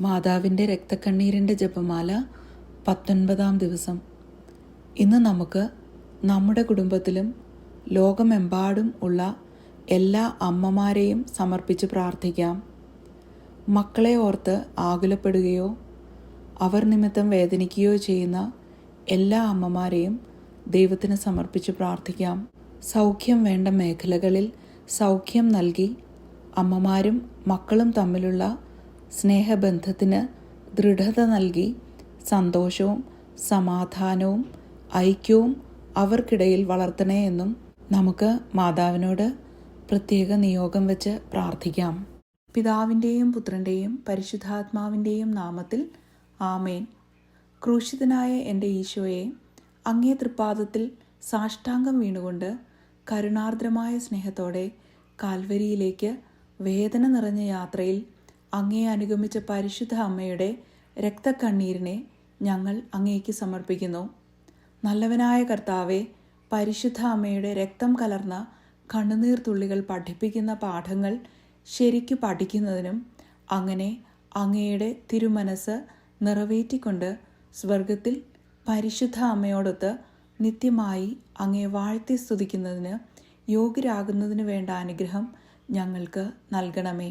മാതാവിന്റെ രക്തക്കണ്ണീരിന്റെ ജപമാല പത്തൊൻപതാം ദിവസം. ഇന്ന് നമുക്ക് നമ്മുടെ കുടുംബത്തിലും ലോകമെമ്പാടും ഉള്ള എല്ലാ അമ്മമാരെയും സമർപ്പിച്ച് പ്രാർത്ഥിക്കാം. മക്കളെ ഓർത്ത് ആകുലപ്പെടുകയോ അവർ നിമിത്തം വേദനിക്കുകയോ ചെയ്യുന്ന എല്ലാ അമ്മമാരെയും ദൈവത്തിന് സമർപ്പിച്ച് പ്രാർത്ഥിക്കാം. സൗഖ്യം വേണ്ട മേഖലകളിൽ സൗഖ്യം നൽകി അമ്മമാരും മക്കളും തമ്മിലുള്ള സ്നേഹബന്ധത്തിന് ദൃഢത നൽകി സന്തോഷവും സമാധാനവും ഐക്യവും അവർക്കിടയിൽ വളർത്തണേ എന്നും നമുക്ക് മാതാവിനോട് പ്രത്യേക നിയോഗം വെച്ച് പ്രാർത്ഥിക്കാം. പിതാവിന്റെയും പുത്രന്റെയും പരിശുദ്ധാത്മാവിന്റെയും നാമത്തിൽ ആമേൻ. ക്രൂശിതനായ എന്റെ ഈശോയെ അങ്ങേ തൃപ്പാദത്തിൽ സാഷ്ടാംഗം വീണുകൊണ്ട് കരുണാർദ്രമായ സ്നേഹത്തോടെ കാൽവരിയിലേക്ക് വേദന നിറഞ്ഞ യാത്രയിൽ അങ്ങേ അനുഗമിച്ച പരിശുദ്ധ അമ്മയുടെ രക്തക്കണ്ണീരിനെ ഞങ്ങൾ അങ്ങേക്ക് സമർപ്പിക്കുന്നു. നല്ലവനായ കർത്താവെ പരിശുദ്ധ അമ്മയുടെ രക്തം കലർന്ന കണ്ണുനീർ തുള്ളികൾ പഠിപ്പിക്കുന്ന പാഠങ്ങൾ ശരിക്കു പഠിക്കുന്നതിനും അങ്ങനെ അങ്ങയുടെ തിരുമനസ് നിറവേറ്റിക്കൊണ്ട് സ്വർഗത്തിൽ പരിശുദ്ധ അമ്മയോടൊത്ത് നിത്യമായി അങ്ങേ വാഴ്ത്തി സ്തുതിക്കുന്നതിന് യോഗ്യരാകുന്നതിന് വേണ്ട അനുഗ്രഹം ഞങ്ങൾക്ക് നൽകണമേ.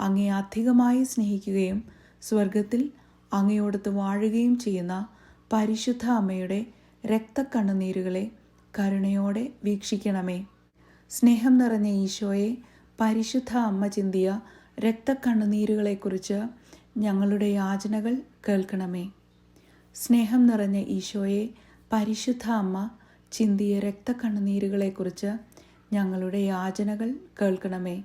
അങ്ങയെ അധികമായി സ്നേഹിക്കുകയും സ്വർഗത്തിൽ അങ്ങയോടത്ത് വാഴുകയും ചെയ്യുന്ന പരിശുദ്ധ അമ്മയുടെ രക്തക്കണ്ണുനീരുകളെ കരുണയോടെ വീക്ഷിക്കണമേ. സ്നേഹം നിറഞ്ഞ ഈശോയെ പരിശുദ്ധ അമ്മ ചിന്തിയ രക്തക്കണ്ണുനീരുകളെക്കുറിച്ച് ഞങ്ങളുടെ യാചനകൾ കേൾക്കണമേ. സ്നേഹം നിറഞ്ഞ ഈശോയെ പരിശുദ്ധ അമ്മ ചിന്തിയ രക്തക്കണ്ണുനീരുകളെക്കുറിച്ച് ഞങ്ങളുടെ യാചനകൾ കേൾക്കണമേ.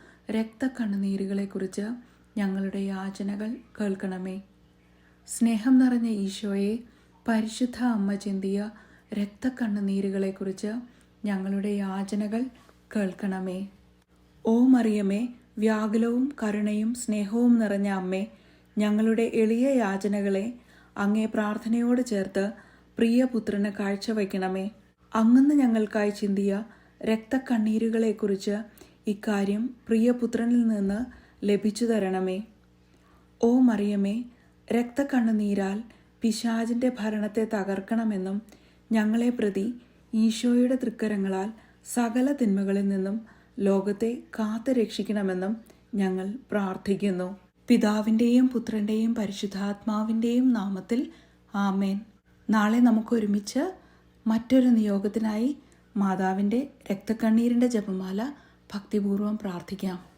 രക്തക്കണ്ണുനീരുകളെക്കുറിച്ച് ഞങ്ങളുടെ യാചനകൾ കേൾക്കണമേ. സ്നേഹം നിറഞ്ഞ ഈശോയെ പരിശുദ്ധ അമ്മ ചിന്തിയ രക്തക്കണ്ണുനീരുകളെക്കുറിച്ച് ഞങ്ങളുടെ യാചനകൾ കേൾക്കണമേ. ഓ മറിയമേ വ്യാകുലവും കരുണയും സ്നേഹവും നിറഞ്ഞ അമ്മേ ഞങ്ങളുടെ എളിയ യാചനകളെ അങ്ങേ പ്രാർത്ഥനയോട് ചേർത്ത് പ്രിയപുത്രന് കാഴ്ചവെക്കണമേ. അങ്ങന്ന് ഞങ്ങൾക്കായി ചിന്തിയ രക്തക്കണ്ണീരുകളെക്കുറിച്ച് ഇക്കാര്യം പ്രിയപുത്രനിൽ നിന്ന് ലഭിച്ചു തരണമേ. ഓ മറിയമേ രക്തക്കണ്ണുനീരാൽ പിശാചിന്റെ ഭരണത്തെ തകർക്കണമെന്നും ഞങ്ങളെ പ്രതി ഈശോയുടെ തൃക്കരങ്ങളാൽ സകല തിന്മകളിൽ നിന്നും ലോകത്തെ കാത്തു രക്ഷിക്കണമെന്നും ഞങ്ങൾ പ്രാർത്ഥിക്കുന്നു. പിതാവിന്റെയും പുത്രന്റെയും പരിശുദ്ധാത്മാവിന്റെയും നാമത്തിൽ ആമേൻ. നാളെ നമുക്ക് ഒരുമിച്ച് മറ്റൊരു നിയോഗത്തിനായി മാതാവിന്റെ രക്തക്കണ്ണീരിന്റെ ജപമാല ഭക്തിപൂർവം പ്രാർത്ഥിക്കാം.